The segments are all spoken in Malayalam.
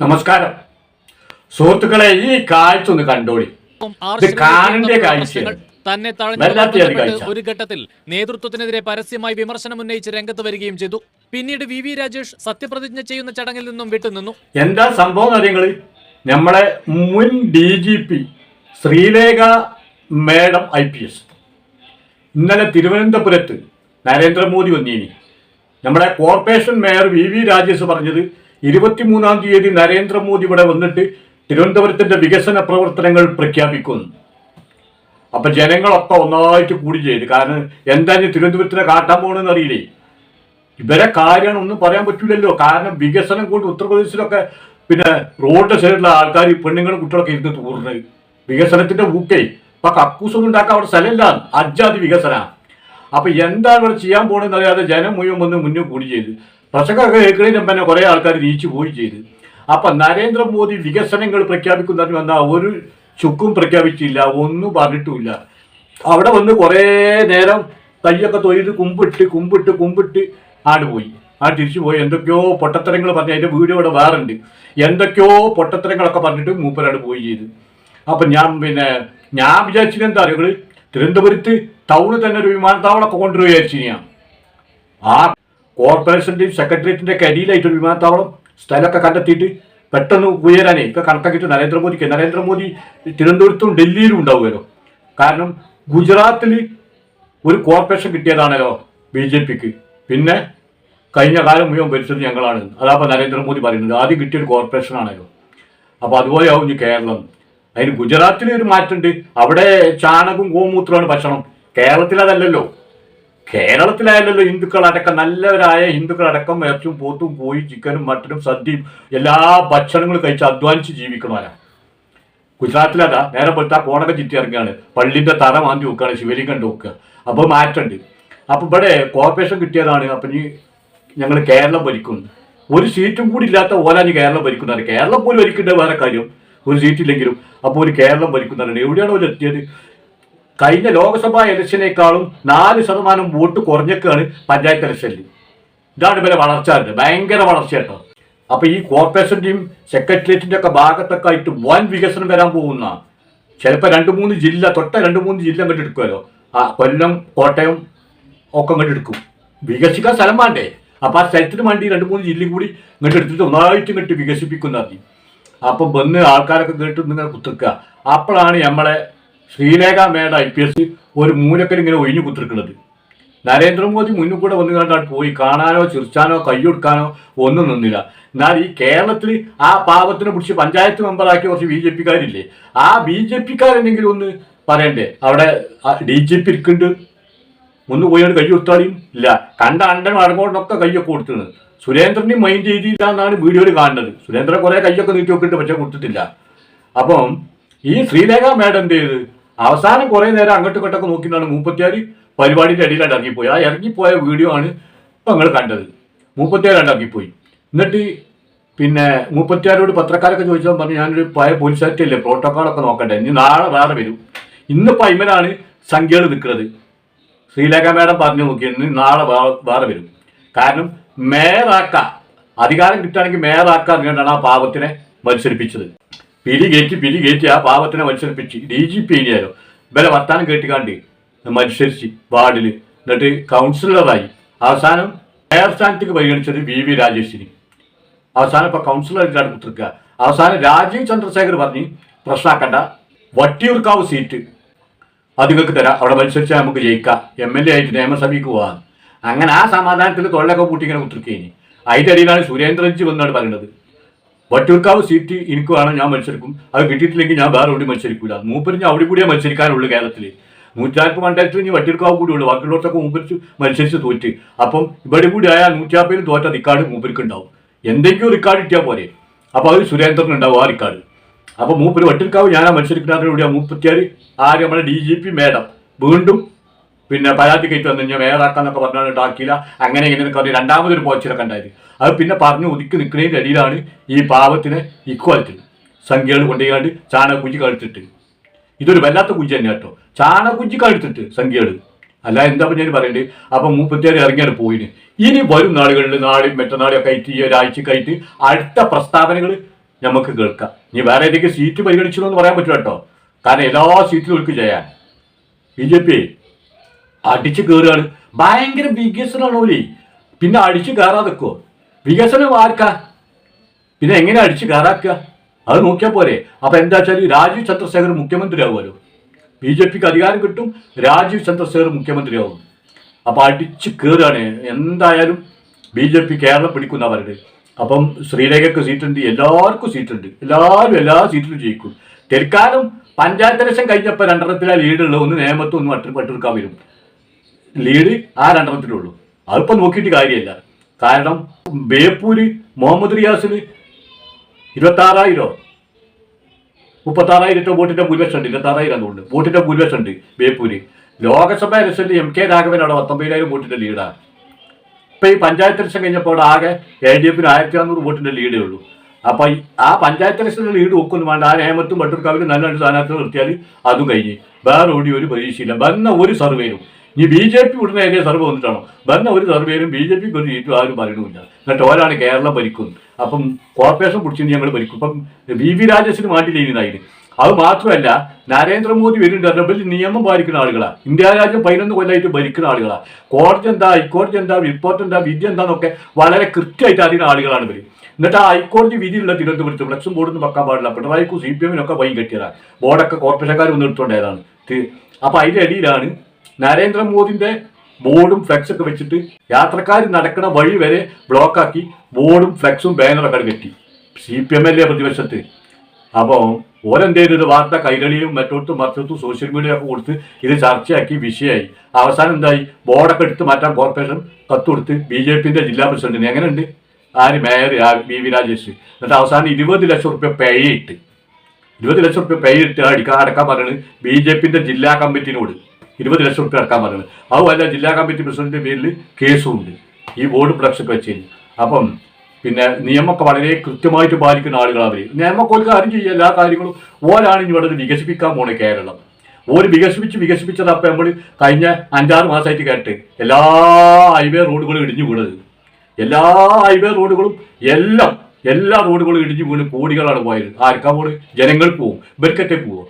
നമസ്കാരം. സുഹൃത്തുക്കളെ ഈ കാഴ്ച ഒന്ന് കണ്ടോളി ഇത് ശിവൻ കാഴ്ചയാണ്. തന്നെ താഴ്ന്നു ഒരു ഘട്ടത്തിൽ നേതൃത്വത്തിനെതിരെ പരസ്യമായി വിമർശനം ഉന്നയിച്ച് രംഗത്ത് വരികയും ചെയ്തു. പിന്നീട് വി വി രാജേഷ് സത്യപ്രതിജ്ഞ ചെയ്യുന്ന ചടങ്ങിൽ നിന്നും വിട്ടുനിന്നു. എന്താ സംഭവം കാര്യങ്ങൾ നമ്മളെ മുൻ D G P Sreelekha madam I P S. ഇന്നലെ തിരുവനന്തപുരത്ത് നരേന്ദ്രമോദി വന്നീനി. നമ്മുടെ corporation mayor V V Rajesh പറഞ്ഞത് ഇരുപത്തിമൂന്നാം തീയതി നരേന്ദ്രമോദി ഇവിടെ വന്നിട്ട് തിരുവനന്തപുരത്തിന്റെ വികസന പ്രവർത്തനങ്ങൾ പ്രഖ്യാപിക്കുന്നു അപ്പൊ ജനങ്ങളൊക്കെ ഒന്നായിട്ട് കൂടി ചെയ്ത്. കാരണം എന്താ ഇനി തിരുവനന്തപുരത്തിനെ കാട്ടാൻ പോകണമെന്ന് അറിയില്ലേ? ഇവരെ കാര്യമാണ് ഒന്നും പറയാൻ പറ്റില്ലല്ലോ കാരണം വികസനം കൊണ്ട് ഉത്തർപ്രദേശിലൊക്കെ പിന്നെ റോഡ് സൈഡിലുള്ള ആൾക്കാർ പെണ്ണുങ്ങളും കുട്ടികളൊക്കെ ഇരുന്ന് തൂറുന്നത് വികസനത്തിന്റെ ഊക്കേ. ഇപ്പൊ കക്കൂസൊന്നും ഉണ്ടാക്കാൻ അവിടെ സ്ഥലമില്ല. അജാതി വികസന. അപ്പൊ എന്താണ് ഇവിടെ ചെയ്യാൻ പോകണമെന്ന് അറിയാതെ ജനം മുഴുവൻ വന്ന് മുന്നേ കൂടി ചെയ്ത്. പ്രസംഗമൊക്കെ കേൾക്കുന്നതിന് തന്നെ കുറെ ആൾക്കാർ നീച്ചു പോയി ചെയ്ത്. അപ്പൊ നരേന്ദ്രമോദി വികസനങ്ങൾ പ്രഖ്യാപിക്കുന്നതിന് വന്ന ഒരു ചുക്കും പ്രഖ്യാപിച്ചില്ല ഒന്നും പറഞ്ഞിട്ടുമില്ല. അവിടെ വന്ന് കുറേ നേരം തയ്യൊക്കെ തൊയ്ത് കുമ്പിട്ട് കുമ്പിട്ട് കുമ്പിട്ട് ആട് പോയി. ആ തിരിച്ചു പോയി. എന്തൊക്കെയോ പൊട്ടത്തരങ്ങൾ പറഞ്ഞ് അതിന്റെ വീഡിയോ ഇവിടെ വേറുണ്ട് എന്തൊക്കെയോ പൊട്ടത്തരങ്ങളൊക്കെ പറഞ്ഞിട്ട് മൂപ്പരാട് പോയി ചെയ്ത്. അപ്പൊ ഞാൻ പിന്നെ ഞാൻ വിചാരിച്ചത് എന്താ അറിയുക തിരുവനന്തപുരത്ത് ടൗണിൽ തന്നെ ഒരു വിമാനത്താവളമൊക്കെ കൊണ്ടുവരും വിചാരിച്ചു ഞാൻ ആ കോർപ്പറേഷന്റെയും സെക്രട്ടേറിയറ്റിന്റെ ഒക്കെ അടിയിലായിട്ട് ഒരു വിമാനത്താവളം സ്ഥലമൊക്കെ കണ്ടെത്തിയിട്ട് പെട്ടെന്ന് ഉയരാനേ ഒക്കെ കണക്കാക്കിയിട്ട് നരേന്ദ്രമോദിക്ക്. നരേന്ദ്രമോദി തിരുവനന്തപുരത്തും ഡൽഹിയിലും ഉണ്ടാവുമല്ലോ. കാരണം ഗുജറാത്തിൽ ഒരു കോർപ്പറേഷൻ കിട്ടിയതാണല്ലോ ബി ജെ പിക്ക്. പിന്നെ കഴിഞ്ഞ കാലം മുഴുവൻ ഭരിച്ചത് ഞങ്ങളാണ്. അതാപ്പോൾ നരേന്ദ്രമോദി പറയുന്നത്. ആദ്യം കിട്ടിയൊരു കോർപ്പറേഷനാണല്ലോ. അപ്പോൾ അതുപോലെ ആവും കേരളം. അതിന് ഗുജറാത്തിൽ ഒരു മാറ്റമുണ്ട്. അവിടെ ചാണകവും ഗോമൂത്രമാണ് ഭക്ഷണം. കേരളത്തിൽ അതല്ലല്ലോ. കേരളത്തിലായല്ലോ ഹിന്ദുക്കളടക്കം. നല്ലവരായ ഹിന്ദുക്കളടക്കം ഇറച്ചും പോത്തും കോഴി ചിക്കനും മട്ടനും സദ്യയും എല്ലാ ഭക്ഷണങ്ങളും കഴിച്ച് അധ്വാനിച്ച് ജീവിക്കണവരാ ഗുജറാത്തിലതാ നേരെ പോലത്തെ കോണക ചുറ്റി ഇറങ്ങുകയാണ് പള്ളിന്റെ തറ മാന്തി വെക്കുകയാണ് ശിവലിംഗം വെക്കുക. അപ്പോൾ മാറ്റുണ്ട് അപ്പോൾ ഇവിടെ കോർപ്പറേഷൻ കിട്ടിയതാണ്. അപ്പം ഇനി ഞങ്ങൾ കേരളം ഭരിക്കുന്നു ഒരു സീറ്റും കൂടി ഇല്ലാത്ത ഓലാഞ്ഞ് കേരളം ഭരിക്കുന്നതാണ്. കേരളം പോലും ഭരിക്കേണ്ട വേറെ കാര്യം. ഒരു സീറ്റില്ലെങ്കിലും. അപ്പോൾ ഒരു കേരളം ഭരിക്കുന്നതാണ്. എവിടെയാണ് അവർ എത്തിയത്? കഴിഞ്ഞ ലോക്സഭാ ഇലക്ഷനേക്കാളും നാല് ശതമാനം വോട്ട് കുറഞ്ഞേക്കാണ് പഞ്ചായത്ത് ഇലക്ഷനിൽ ഇതാണ് ഇവരെ വളർച്ച ഭയങ്കര വളർച്ച കേട്ടോ. അപ്പൊ ഈ കോർപ്പറേഷന്റെയും സെക്രട്ടേറിയറ്റിന്റെ ഒക്കെ ഭാഗത്തൊക്കെ ആയിട്ട് വൻ വികസനം വരാൻ പോകുന്ന ചിലപ്പോൾ രണ്ട് മൂന്ന് ജില്ല തൊട്ട രണ്ട് മൂന്ന് ജില്ല അങ്ങോട്ട് എടുക്കുമല്ലോ. ആ കൊല്ലം കോട്ടയം ഒക്കെ അങ്ങോട്ട് എടുക്കും. വികസിക്കാൻ സ്ഥലം വേണ്ടേ? അപ്പൊ ആ സ്ഥലത്തിന് വേണ്ടി രണ്ട് മൂന്ന് ജില്ലയും കൂടി ഇങ്ങോട്ട് എടുത്തിട്ട് ഒന്നായിട്ട് ഇങ്ങോട്ട് വികസിപ്പിക്കുന്ന അപ്പം അപ്പൊ വന്ന് ആൾക്കാരൊക്കെ കേട്ട് നിങ്ങൾ കുത്തിക്കുക അപ്പോഴാണ് നമ്മളെ Sreelekha madam I P S ഒരു മൂലക്കൽ ഇങ്ങനെ ഒഴിഞ്ഞു കുത്തിരിക്കുന്നത് നരേന്ദ്രമോദി മുന്നിൽ കൂടെ വന്നു കണ്ടാൽ പോയി കാണാനോ ചിർച്ചാനോ കൈയൊടുക്കാനോ ഒന്നും നിന്നില്ല. എന്നാൽ ഈ കേരളത്തിൽ ആ പാപത്തിനെ പിടിച്ച് പഞ്ചായത്ത് മെമ്പറാക്കിയ കുറച്ച് ബി ജെ പിക്കാരില്ലേ? ആ ബി ജെ പിക്കാരെന്തെങ്കിലും ഒന്ന് പറയണ്ടേ? അവിടെ ഡി ജി പി ഇരിക്കുന്നുണ്ട്. ഒന്ന് പോയി കൈ കൊടുത്താലും ഇല്ല. കണ്ട അണ്ടൻ അടങ്ങോണ്ടൊക്കെ കൈയൊക്കെ കൊടുത്തത് സുരേന്ദ്രനെയും മൈൻഡ് ചെയ്തില്ല എന്നാണ് വീഡിയോയിൽ കാണുന്നത്. സുരേന്ദ്രൻ കുറേ കൈയൊക്കെ നീട്ടി നോക്കിയിട്ട് പക്ഷെ കൊടുത്തിട്ടില്ല. അപ്പം ഈ ശ്രീലേഖ മേഡം എന്ത് ചെയ്ത്? അവസാനം കുറേ നേരം അങ്ങോട്ടും ഇങ്ങോട്ടൊക്കെ നോക്കിയിട്ടാണ് മൂപ്പത്തിയാറ് പരിപാടിയുടെ ഇടയിലാണ്ട് ഇറങ്ങിപ്പോയി. ആ ഇറങ്ങിപ്പോയ വീഡിയോ ആണ് ഇപ്പം നിങ്ങൾ കണ്ടത്. മൂപ്പത്തിയാറാണ്ട് ഇറങ്ങിപ്പോയി എന്നിട്ട് പിന്നെ മൂപ്പത്തിയാരോട് പത്രക്കാരൊക്കെ ചോദിച്ചാൽ പറഞ്ഞു ഞാനൊരു പഴയ പോലീസുകാരല്ലേ പ്രോട്ടോക്കോളൊക്കെ നോക്കണ്ടേ ഇനി നാളെ വേറെ വരും. ഇന്നിപ്പോൾ അയ്മനാണ് സംഖ്യകൾ നിൽക്കുന്നത്. ശ്രീലേഖ മേഡം പറഞ്ഞു നോക്കി ഇന്ന് നാളെ വേറെ വരും. കാരണം മേയറാക്ക അധികാരം കിട്ടുകയാണെങ്കിൽ മേയറാക്ക വേണ്ടിയാണ് ആ പാപത്തിനെ മത്സരിപ്പിച്ചത്. പിരി കയറ്റി പിരി കയറ്റി ആ പാവത്തിനെ മത്സരിപ്പിച്ച്. ഡി ജി പി ഇനിയാലോ ഇവരെ വർത്താനം കേട്ടിക്കാണ്ട് മത്സരിച്ച് വാർഡിൽ എന്നിട്ട് കൗൺസിലറായി അവസാനം മേയർ സ്ഥാനത്തേക്ക് പരിഗണിച്ചത് വി വി രാജേഷിന്. അവസാനം ഇപ്പൊ കൗൺസിലറായിട്ടാണ് കുത്തിരിക്കുക. അവസാനം രാജീവ് ചന്ദ്രശേഖർ പറഞ്ഞ് പ്രശ്നമാക്കണ്ട വട്ടിയൂർക്കാവ് സീറ്റ് അത് നിങ്ങൾക്ക് തരാം. അവിടെ മത്സരിച്ചാൽ നമുക്ക് ജയിക്കാം. എം എൽ എ ആയിട്ട് നിയമസഭയ്ക്ക് പോകാം അങ്ങനെ ആ സമാധാനത്തിൽ തൊഴിലൊക്കെ കൂട്ടി ഇങ്ങനെ കുത്തിരിക്കേനി അതിന്റെ ഇടയിലാണ് സുരേന്ദ്രൻജി വന്നാണ് പറയുന്നത്. വട്ടിയൂർക്കാവ് സീറ്റ് എനിക്ക് വേണം ഞാൻ മത്സരിക്കും. അത് കിട്ടിയിട്ടില്ലെങ്കിൽ ഞാൻ വേറെ എവിടെ മത്സരിക്കില്ല മൂപ്പര് ഞാൻ അവിടെ കൂടിയേ മത്സരിക്കാനുള്ളൂ കേരളത്തിൽ നൂറ്റാൽപ്പ് മണ്ഡലത്തിൽ ഇനി വട്ടിയൂർക്കാവ് കൂടി ഉള്ളൂ ബാക്കിയുള്ളവർക്കൊക്കെ മൂപ്പരിച്ച് മത്സരിച്ച് തോറ്റ്. അപ്പം ഇവിടെ കൂടി ആയാൽ നൂറ്റാപ്പതിന് തോറ്റ റിക്കാർഡ് മൂപ്പർക്ക് ഉണ്ടാവും എന്തെങ്കിലും റിക്കാർഡ് കിട്ടിയാൽ പോരെ. അപ്പോൾ അത് സുരേന്ദ്രൻ ഉണ്ടാവും ആ റിക്കാർഡ് അപ്പോൾ മൂപ്പര് ഞാൻ ഞാനാ മത്സരിക്കുന്നതിലൂടെ മൂപ്പത്തിയാർ ആര്? നമ്മുടെ ഡി ജി പി മേഡം വീണ്ടും പിന്നെ പരാതി കയറ്റി വന്നു കഴിഞ്ഞാൽ വേറാക്കാന്നൊക്കെ പറഞ്ഞാൽ ഉണ്ടാക്കിയില്ല. അങ്ങനെ ഇങ്ങനെ കറി രണ്ടാമതൊരു പോച്ചിലൊക്കെ ഉണ്ടായത്. അത് പിന്നെ പറഞ്ഞു ഒതുക്കി നിൽക്കുന്നതിന്റെ അടിയിലാണ് ഈ പാവത്തിന് ഇക്വാലിറ്റി സംഖ്യകൾ കൊണ്ടുപോയാണ്ട് ചാണകുജി കഴിച്ചിട്ട് ഇതൊരു വല്ലാത്ത കുഞ്ചി തന്നെ കേട്ടോ. ചാണകുജി കഴിച്ചിട്ട് സംഖ്യകൾ അല്ല എന്താ ഞാൻ പറയണ്ടേ? അപ്പം മൂപ്പത്തിയാറ് ഇറങ്ങിയാണ് പോയിന്. ഇനി വരും നാളുകളിൽ നാളെയും മറ്റന്നാളെയൊക്കെ ആയിട്ട് ഈ ഒരാഴ്ച ഒരാഴ്ചക്കായിട്ട് അടുത്ത പ്രസ്താവനകൾ നമുക്ക് കേൾക്കാം. ഇനി വേറെ ഏതെങ്കിലും സീറ്റ് പരിഗണിച്ചു എന്ന് പറയാൻ പറ്റും കേട്ടോ. കാരണം എല്ലാ സീറ്റിലും ഒഴുക്ക് ചെയ്യാൻ. B J P. അടിച്ചു കയറുകയാണ് ഭയങ്കര വികസനമാണ് ഓലി. പിന്നെ അടിച്ചു കയറാതെക്കോ വികസനം ആർക്കാ? പിന്നെ എങ്ങനെ അടിച്ചു കയറാക്കുക അത് നോക്കിയാൽ പോരെ. അപ്പൊ എന്താ വെച്ചാൽ രാജീവ് ചന്ദ്രശേഖർ മുഖ്യമന്ത്രി ആവുമല്ലോ ബി ജെ പിക്ക് അധികാരം കിട്ടും രാജീവ് ചന്ദ്രശേഖർ മുഖ്യമന്ത്രിയാവും. അപ്പൊ അടിച്ചു കയറുകയാണ് എന്തായാലും ബി ജെ പി കേരളം പിടിക്കുന്ന അവരുടെ അപ്പം ശ്രീലേഖയ്ക്ക് സീറ്റുണ്ട് എല്ലാവർക്കും സീറ്റുണ്ട്. എല്ലാവരും എല്ലാ സീറ്റിലും ജയിക്കും. തൽക്കാലം പഞ്ചായത്ത് ഇലക്ഷൻ കഴിഞ്ഞപ്പോൾ രണ്ടെണ്ണത്തിലാ ലീഡുള്ള ഒന്ന് നേമത്തും ഒന്ന് വട്ടി വട്ടിയെടുക്കാൻ വരും ലീഡ് ആ രണ്ടെണ്ണത്തിനുള്ളൂ. അതിപ്പോ നോക്കിയിട്ട് കാര്യമില്ല. കാരണം ബേപ്പൂര് മുഹമ്മദ് റിയാസിന് ഇരുപത്തി ആറായിരോ മുപ്പത്തി ആറായിരത്തെ വോട്ടിന്റെ ഭൂരിപക്ഷം ഉണ്ട് ഇരുപത്തി ആറായിരം അതുകൊണ്ട് വോട്ടിന്റെ ഭൂരിപക്ഷം ഉണ്ട് ബേപ്പൂര്. ലോകസഭ ഇലക്ഷനിൽ എം കെ രാഘവൻ പത്തൊമ്പതിനായിരം വോട്ടിന്റെ ലീഡാണ് ഇപ്പൊ ഈ പഞ്ചായത്ത് ഇലക്ഷൻ കഴിഞ്ഞപ്പോൾ ആകെ എൽ ഡി എഫിന് ആയിരത്തി അറുന്നൂറ് വോട്ടിന്റെ ലീഡേ ഉള്ളൂ. അപ്പൊ ആ പഞ്ചായത്ത് ഇലക്ഷനിൽ ലീഡ് ഒക്കൊന്നും വേണ്ട ആ നേമത്തും വട്ടൂർക്കാവിലും നല്ല രണ്ട് സ്ഥാനാർത്ഥികൾ നിർത്തിയാൽ അതും കഴിഞ്ഞ്. വേറെ ഓടി ഒരു പ്രതീക്ഷയില്ല. വന്ന ഒരു സർവേയിലും ഇനി ബി ജെ പി വിടുന്ന ഏരിയ സർവേ വന്നിട്ടാണോ? വന്ന ഒരു സർവേയിലും ബി ജെ പിക്ക് ഒരു സീറ്റും ആരും പറയണമില്ല എന്നിട്ട് ഓരാണ് കേരളം ഭരിക്കും. അപ്പം കോർപ്പറേഷൻ പിടിച്ചിട്ട് ഞങ്ങൾ ഭരിക്കും. ഇപ്പം വി വി രാജേഷിന് മാറ്റിയില്ലായിരുന്നു അത് മാത്രമല്ല നരേന്ദ്രമോദി വരുന്നുണ്ട് വലിയ നിയമം പാലിക്കുന്ന ആളുകളാണ് ഇന്ത്യ രാജ്യം പതിനൊന്ന് കൊല്ലമായിട്ട് ഭരിക്കുന്ന ആളുകളാണ് കോടതി എന്താ ഹൈക്കോടതി എന്താ റിപ്പോർട്ട് എന്താ വിധി എന്താന്നൊക്കെ വളരെ കൃത്യമായിട്ട് അറിയുന്ന ആളുകളാണ് ഇവർ എന്നിട്ട് ആ ഹൈക്കോടതി വിധിയുള്ള തിരുവനന്തപുരത്ത് ഫ്ലക്സും ബോർഡൊന്നും വെക്കാൻ പാടില്ല. പിണറായിക്കും സി പി എമ്മിനൊക്കെ വൈകി കെട്ടിയതാണ് ബോർഡൊക്കെ കോർപ്പറേഷൻകാർ ഒന്ന് എടുത്തോണ്ടായതാണ് അപ്പോൾ അപ്പൊ അടിയിലാണ് നരേന്ദ്രമോദിന്റെ ബോർഡും ഫ്ലെക്സ് ഒക്കെ വെച്ചിട്ട് യാത്രക്കാർ നടക്കുന്ന വഴി വരെ ബ്ലോക്കാക്കി ബോർഡും ഫ്ലെക്സും ബാനറൊക്കെ കെട്ടി. സി പി എം എ പ്രതിപക്ഷത്ത്. അപ്പോൾ ഓരെന്തേലും ഒരു വാർത്ത കൈരളിയും മറ്റോട്ടും മറ്റോട്ടും സോഷ്യൽ മീഡിയ ഒക്കെ കൊടുത്ത് ഇത് ചർച്ചയാക്കി വിഷയമായി. അവസാനം എന്തായി? ബോർഡൊക്കെ എടുത്ത് മാറ്റാൻ കോർപ്പറേഷൻ കത്ത് കൊടുത്ത് ബി ജെ പിന്റെ ജില്ലാ പ്രസിഡന്റിന്. എങ്ങനെയുണ്ട്? ആര്? മേയർ? B V Rajesh. എന്നിട്ട് അവസാനം ഇരുപത് ലക്ഷം റുപ്യ പേയിട്ട് ഇരുപത് ലക്ഷം റുപ്യ പേയിട്ട് അടിക്കാൻ അടക്കാൻ പറയുന്നത് ബി ജെ പിന്റെ ജില്ലാ കമ്മിറ്റിനോട്. ഇരുപത് ലക്ഷം റുപ്യ അടക്കാൻ പറയുന്നത്. അതുമല്ല ജില്ലാ കമ്മിറ്റി പ്രസിഡന്റിന്റെ പേരിൽ കേസും ഉണ്ട് ഈ ബോർഡ് പ്രൊഡക്ഷൻ വെച്ച് അപ്പം പിന്നെ നിയമമൊക്കെ വളരെ കൃത്യമായിട്ട് പാലിക്കുന്ന ആളുകളാണ് അവർ നിയമമൊക്കെ ഒരു കാര്യം ചെയ്യുക എല്ലാ കാര്യങ്ങളും. ഓരാണ് ഇനി ഇവിടെ വികസിപ്പിക്കാൻ പോണേ കേരളം. ഓര് വികസിപ്പിച്ച് വികസിപ്പിച്ചത് അപ്പം നമ്മൾ കഴിഞ്ഞ അഞ്ചാറ് മാസമായിട്ട് കേട്ട്. എല്ലാ ഹൈവേ റോഡുകളും ഇടിഞ്ഞു വീണത്. എല്ലാ ഹൈവേ റോഡുകളും എല്ലാം എല്ലാ റോഡുകളും ഇടിഞ്ഞു വീണ് കോടികളാണ് പോയത്. ആർക്കാ പോണ് ജനങ്ങൾക്ക് പോവും. ഇവർക്കറ്റേ പോവോ.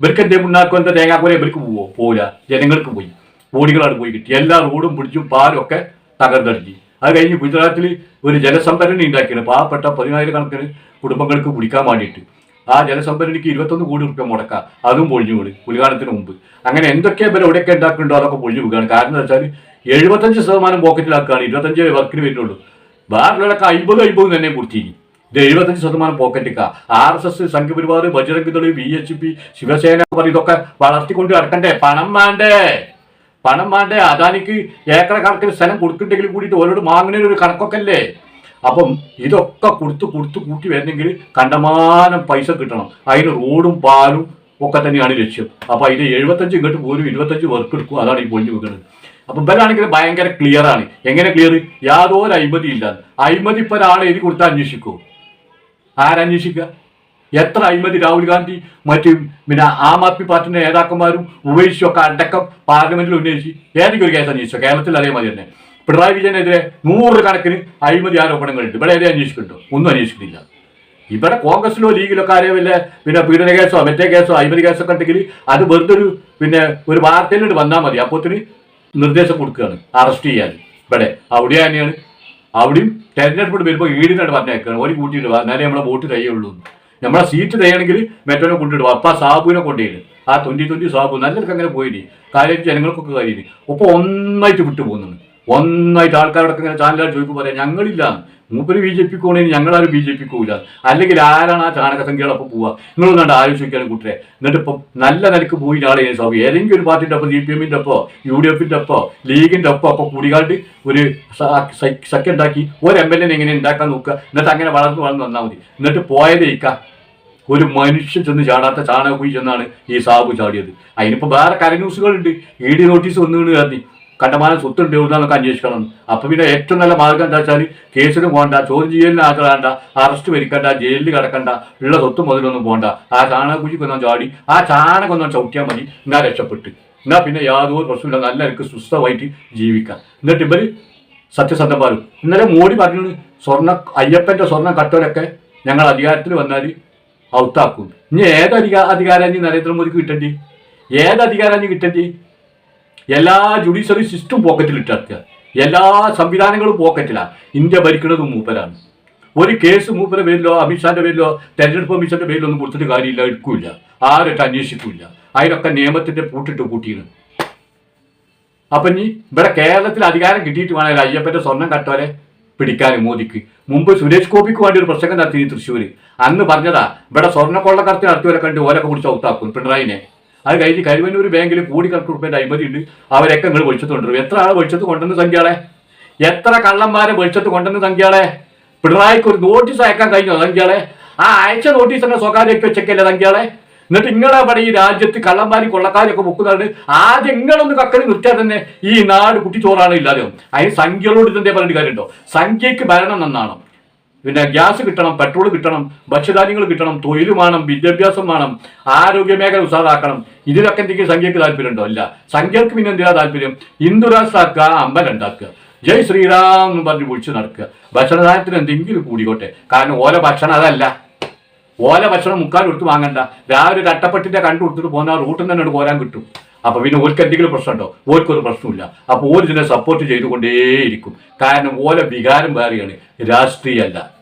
ഇവർക്കെന്തേ മുന്നാക്കോ എന്താ തേങ്ങാക്കോലെ ഇവർക്ക് പോവോ പോല ജനങ്ങൾക്ക് പോയി. ബോഡികളാണ് പോയി കിട്ടി. എല്ലാ റോഡും പിടിച്ചും പാലും ഒക്കെ തകർന്നടിഞ്ഞു. അത് കഴിഞ്ഞ് ഗുജറാത്തിൽ ഒരു ജലസംഭരണി ഉണ്ടാക്കിയാണ്. പാവപ്പെട്ട പതിനായിരക്കണക്കിന് കുടുംബങ്ങൾക്ക് കുടിക്കാൻ വേണ്ടിയിട്ട്. ആ ജലസംഭരണിക്ക് ഇരുപത്തൊന്ന് കോടി റുപ്യ മുടക്കാം. അതും പൊഴിഞ്ഞു വീണ് ഉദ്ഘാടനത്തിന് മുമ്പ്. അങ്ങനെ എന്തൊക്കെ ഇവർ എവിടെയൊക്കെ ഉണ്ടാക്കുന്നുണ്ടോ അതൊക്കെ പൊഴിഞ്ഞു വീഴുകയാണ് കാരണം എന്താ വെച്ചാൽ എഴുപത്തഞ്ച് ശതമാനം പോക്കറ്റിലാക്കുകയാണ്. ഇരുപത്തഞ്ച് വർക്കിന് വരുന്നുള്ളൂ. വേറെയുള്ളതൊക്കെ അമ്പത് അമ്പത് തന്നെ കുടിച്ചിരിക്കും ഇത് എഴുപത്തഞ്ച് ശതമാനം pocket പോക്കറ്റിക്ക R S S Sangh Parivar Bajrang Dal B H P Shiv Sena ഇതൊക്കെ വളർത്തിക്കൊണ്ട് കിടക്കണ്ടേ പണം വേണ്ടേ? പണം വേണ്ടേ? അദാനിക്ക് ഏക്കറ കണക്കിന് സ്ഥലം കൊടുത്തിട്ടെങ്കിൽ കൂടിയിട്ട് ഓരോട് വാങ്ങുന്നതിന് ഒരു കണക്കൊക്കെ അല്ലേ അപ്പം ഇതൊക്കെ കൊടുത്ത് കൊടുത്ത് കൂട്ടി വരുന്നെങ്കിൽ കണ്ടമാനം പൈസ കിട്ടണം. അതിന് റോഡും പാലും ഒക്കെ തന്നെയാണ് ലക്ഷ്യം. അപ്പം അതിന് എഴുപത്തഞ്ച് ഇങ്ങോട്ട് പോരും ഇരുപത്തഞ്ച് വർക്ക് എടുക്കും. അതാണ് ഈ പൊളിഞ്ഞു വെക്കുന്നത്. അപ്പൊ ഇവരാണെങ്കിൽ ഭയങ്കര ക്ലിയർ ആണ്. എങ്ങനെ ക്ലിയർ യാതൊരു അഴിമതി ഇല്ല അഴിമതി ഇപ്പൊ ഒരാളെ എഴുതി കൊടുത്താൽ അന്വേഷിക്കൂ. ആരന്വേഷിക്കുക. എത്ര അഴിമതി രാഹുൽ ഗാന്ധി മറ്റ് പിന്നെ ആം ആദ്മി പാർട്ടിന്റെ നേതാക്കന്മാരും ഉപേക്ഷിച്ചൊക്കെ അടക്കം പാർലമെന്റിൽ ഉന്നയിച്ച് ഏതെങ്കിലും ഒരു കേസ് അന്വേഷിച്ചോ? കേരളത്തിൽ അതേമാതിരി തന്നെ. പിണറായി വിജയനെതിരെ നൂറ് കണക്കിന് അഴിമതി ആരോപണങ്ങളുണ്ട്. ഇവിടെ ഏതേ അന്വേഷിക്കുന്നുണ്ടോ? ഒന്നും അന്വേഷിക്കുന്നില്ല. ഇവിടെ കോൺഗ്രസിലോ ലീഗിലൊക്കെ ആരെയും വല്ല പിന്നെ പീഡന കേസോ മറ്റേ കേസോ അഴിമതി കേസോ ഒക്കെ ഉണ്ടെങ്കിൽ അത് വെറുതെ ഒരു പിന്നെ ഒരു വാർത്തയിലോട്ട് വന്നാൽ മതി. അപ്പോത്തിന് നിർദ്ദേശം കൊടുക്കുകയാണ്. അറസ്റ്റ് ചെയ്യാൻ. ഇവിടെ അവിടെ തന്നെയാണ് അവിടെയും തെരഞ്ഞെടുപ്പ് വരുമ്പോൾ ഈടിനായിട്ട് പറഞ്ഞേക്കാണ് ഒരു കൂട്ടിയിട്ട് വാ, എന്നാലേ നമ്മളെ വോട്ട് തയ്യുള്ളൂ. നമ്മളെ സീറ്റ് തയ്യണമെങ്കിൽ മറ്റോനെ കൊണ്ടിടും അപ്പൊ ആ സാബുവിനെ കൊണ്ടുപോയി ആ തൊണ്ടി തൊണ്ടി സാബു നല്ലവർക്ക് അങ്ങനെ പോയിനി. കാര്യം ജനങ്ങൾക്കൊക്കെ കാര്യം ഒപ്പം ഒന്നായിട്ട് വിട്ടു പോകുന്നുണ്ട് ഒന്നായിട്ട് ആൾക്കാരോടൊക്കെ ഇങ്ങനെ ചാനലുകാർ ചോദിക്കുമ്പോൾ പറയാം ഞങ്ങളില്ല. മൂപ്പര് ബി ജെ പിക്ക് പോകണേ ഞങ്ങളാരും ബി ജെ പിക്ക് പോകില്ല അല്ലെങ്കിൽ ആരാണ് ആ ചാണക സംഖ്യകളൊപ്പം പോവുക നിങ്ങളൊന്നാണ്ട് ആലോചിക്കാനും കൂട്ടരെ. എന്നിട്ട് ഇപ്പം നല്ല നിലയ്ക്ക് പോയി ആളെ സ്വാമി ഏതെങ്കിലും ഒരു പാർട്ടിന്റെ ഒപ്പം സി പി എമ്മിന്റെ ഒപ്പോ യു ഡി എഫിന്റെ ഒപ്പോ ലീഗിന്റെ ഒപ്പം ഒക്കെ കൂടിക്കാണ്ട് ഒരു സഖ്യം ഉണ്ടാക്കി ഒരു എം എൽ എനെ എങ്ങനെ ഉണ്ടാക്കാൻ നോക്കുക. എന്നിട്ട് അങ്ങനെ വളർന്ന് വളർന്ന് വന്നാൽ മതി. എന്നിട്ട് പോയതേക്ക ഒരു മനുഷ്യൻ ചെന്ന് ചാടാത്ത ചാണക പോയി ചെന്നാണ് ഈ സാബു ചാടിയത്. അതിനിപ്പോൾ വേറെ കരന്യൂസുകളുണ്ട് ഇ ഡി നോട്ടീസ് വന്നു വീണ് കയറി കണ്ടമാനം സ്വത്തുണ്ട് എവിടുന്നൊക്കെ അന്വേഷിക്കണം. അപ്പൊ പിന്നെ ഏറ്റവും നല്ല മാർഗം എന്താ വെച്ചാൽ കേസിന് പോകണ്ട ചോദ്യം ചെയ്യലിന് അറസ്റ്റ് വരിക്കണ്ട ജയിലിൽ കിടക്കണ്ട ഉള്ള സ്വത്തും മുതലൊന്നും പോകണ്ട ആ ചാണകക്കുഴിക്ക് ഒന്നും ചാടി ആ ചാണകം ഒന്നും ചവിട്ടിയാൽ മതി. എന്നാ രക്ഷപ്പെട്ട്. എന്നാ പിന്നെ യാതൊരു പ്രശ്നമില്ല നല്ല എനിക്ക് സുസ്ഥമായിട്ട് ജീവിക്കാം. എന്നിട്ട് ഇവർ സത്യസന്ധമാരും ഇന്നലെ മോഡി പറഞ്ഞു സ്വർണ അയ്യപ്പന്റെ സ്വർണം കട്ടോരൊക്കെ ഞങ്ങൾ അധികാരത്തിൽ വന്നാൽ ഔത്താക്കും. ഇനി ഏത് അധികാ അധികാരം നരേന്ദ്രമോദിക്ക് കിട്ടേണ്ടി? ഏത് അധികാരം കിട്ടണ്ടി? എല്ലാ ജുഡീഷ്യറി സിസ്റ്റം പോക്കറ്റിൽ ഇട്ടിറക്കുക എല്ലാ സംവിധാനങ്ങളും പോക്കറ്റിലാണ് ഇന്ത്യ ഭരിക്കുന്നത് മൂപ്പരാണ്. ഒരു കേസ് മൂപ്പരെ പേരിലോ അമിത്ഷാന്റെ പേരിലോ തെരഞ്ഞെടുപ്പ് കമ്മീഷന്റെ പേരിലോ ഒന്നും കൊടുത്തിട്ട് കാര്യമില്ല എടുക്കൂല ആരൊക്കെ അന്വേഷിക്കൂല അതിനൊക്കെ നിയമത്തിന്റെ പൂട്ടിട്ട് കൂട്ടിയാണ് അപ്പൊ ഇനി ഇവിടെ കേരളത്തിൽ അധികാരം കിട്ടിയിട്ട് വേണമല്ലോ അയ്യപ്പന്റെ സ്വർണം കട്ടോലെ പിടിക്കാൻ മോദിക്ക്. മുമ്പ് സുരേഷ് ഗോപിക്ക് വേണ്ടി ഒരു പ്രസംഗം നടത്തി തൃശ്ശൂർ അന്ന് പറഞ്ഞതാ ഇവിടെ സ്വർണക്കൊള്ള കൊള്ളക്കടത്തി നടത്തിയവരെ കണ്ട് ഓരൊക്കെ പിടിച്ച് ഔത്താക്കും പിണറായിനെ. അത് കഴിഞ്ഞ് കരുവന്നൂർ ബാങ്കിൽ കോടിക്കണക്കിന് റുപ്യന്റെ അഴിമതി ഉണ്ട്. അവരൊക്കെ നിങ്ങൾ വെളിച്ചത്ത് കൊണ്ടുവരും. എത്ര ആളെ വെളിച്ചത്ത് കൊണ്ടുവന്ന സംഖ്യകളെ എത്ര കള്ളന്മാരെ വെളിച്ചത്ത് കൊണ്ടുവന്ന സംഖ്യകളെ പിണറായിക്ക് ഒരു നോട്ടീസ് അയക്കാൻ കഴിഞ്ഞോ സംഖ്യകളെ ആ അയച്ച നോട്ടീസ് തന്നെ സ്വകാര്യ വെച്ചേക്കല്ലേ സംഖ്യകളെ എന്നിട്ട് നിങ്ങളെ അവിടെ ഈ രാജ്യത്ത് കള്ളന്മാരി കൊള്ളക്കാരൊക്കെ മുക്കുന്നുണ്ട് ആദ്യം നിങ്ങളൊന്ന് കക്കറി നിർത്തിയാൽ തന്നെ ഈ നാട് കുട്ടിച്ചോറാണ് ഇല്ലാതെ അതിന് സംഖ്യകളോട് ഇതിന്റെ പറഞ്ഞിട്ട് കാര്യമുണ്ടോ? സംഖ്യയ്ക്ക് ഭരണം നന്നാണ് പിന്നെ ഗ്യാസ് കിട്ടണം പെട്രോൾ കിട്ടണം ഭക്ഷ്യധാന്യങ്ങൾ കിട്ടണം തൊഴിൽ വേണം വിദ്യാഭ്യാസം വേണം ആരോഗ്യ മേഖല ഉസാദാക്കണം ഇതിലൊക്കെ എന്തെങ്കിലും സംഖ്യക്ക് താല്പര്യമുണ്ടോ? അല്ല സംഖ്യക്ക് പിന്നെ എന്തിനാ താല്പര്യം? ഹിന്ദു രാഷ്ട്രാക്കുക അമ്പലം ഉണ്ടാക്കുക. ജയ് ശ്രീറാം എന്ന് പറഞ്ഞ് വിളിച്ച് നടക്കുക. ഭക്ഷണധാനത്തിന് എന്തെങ്കിലും കൂടിക്കോട്ടെ. കാരണം ഓല ഭക്ഷണം അതല്ല. ഓല ഭക്ഷണം മുക്കാൽ കൊടുത്ത് വാങ്ങണ്ട. രാവിലെ ഒരു അട്ടപ്പെട്ടിന്റെ കണ്ടു കൊടുത്തിട്ട് പോകുന്ന റൂട്ടിൽ തന്നെ പോരാൻ കിട്ടും. അപ്പൊ പിന്നെ ഓർക്ക് എന്തെങ്കിലും പ്രശ്നമുണ്ടോ? ഓർക്കൊരു പ്രശ്നമില്ല അപ്പോൾ ഇതിനെ സപ്പോർട്ട് ചെയ്തുകൊണ്ടേയിരിക്കും. കാരണം ഓരോ വികാരം വേറെയാണ്. രാഷ്ട്രീയമല്ല.